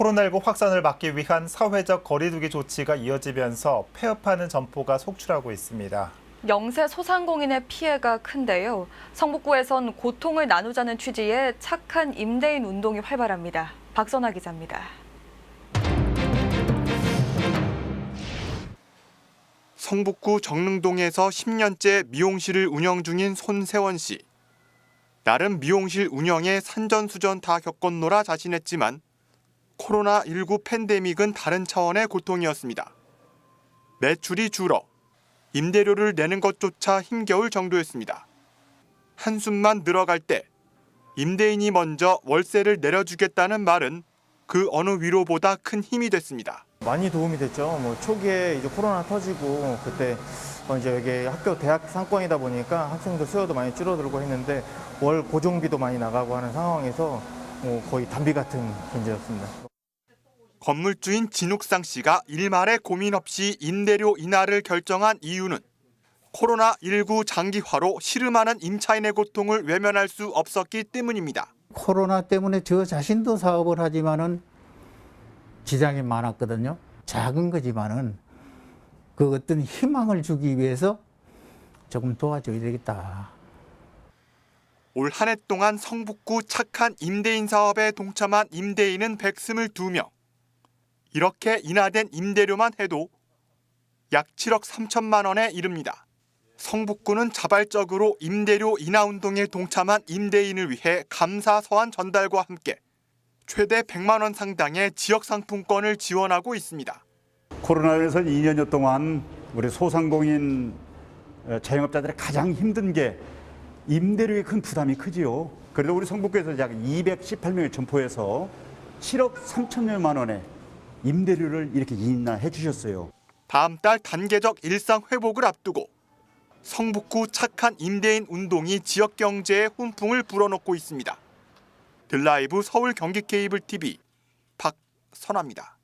코로나19 확산을 막기 위한 사회적 거리두기 조치가 이어지면서 폐업하는 점포가 속출하고 있습니다. 영세 소상공인의 피해가 큰데요. 성북구에선 고통을 나누자는 취지의 착한 임대인 운동이 활발합니다. 박선아 기자입니다. 성북구 정릉동에서 10년째 미용실을 운영 중인 손세원 씨. 나름 미용실 운영에 산전수전 다 겪었노라 자신했지만 코로나19 팬데믹은 다른 차원의 고통이었습니다. 매출이 줄어 임대료를 내는 것조차 힘겨울 정도였습니다. 한숨만 늘어갈 때 임대인이 먼저 월세를 내려주겠다는 말은 그 어느 위로보다 큰 힘이 됐습니다. 많이 도움이 됐죠. 뭐 초기에 이제 코로나 터지고 그때 어 이제 여기 학교 대학 상권이다 보니까 학생들 수요도 많이 줄어들고 했는데 월 고정비도 많이 나가고 하는 상황에서 뭐 거의 단비 같은 존재였습니다. 건물주인 진욱상 씨가 일말의 고민 없이 임대료 인하를 결정한 이유는 코로나19 장기화로 시름하는 임차인의 고통을 외면할 수 없었기 때문입니다. 코로나 때문에 저 자신도 사업을 하지만은 지장이 많았거든요. 작은 거지만은 그 어떤 희망을 주기 위해서 조금 도와줘야 되겠다. 올 한 해 동안 성북구 착한 임대인 사업에 동참한 임대인은 122명. 이렇게 인하된 임대료만 해도 약 7억 3천만 원에 이릅니다. 성북구는 자발적으로 임대료 인하 운동에 동참한 임대인을 위해 감사 서한 전달과 함께 최대 100만 원 상당의 지역 상품권을 지원하고 있습니다. 코로나에서 2년여 동안 우리 소상공인 어, 자영업자들이 가장 힘든 게 임대료에 큰 부담이 크지요. 그래도 우리 성북구에서 약 218명의 점포에서 7억 3천여만 원의 임대료를 이렇게 인하해 주셨어요. 다음 달 단계적 일상 회복을 앞두고 성북구 착한 임대인 운동이 지역 경제에 훈풍을 불어넣고 있습니다. 들라이브 서울 경기 케이블 TV 박선아입니다.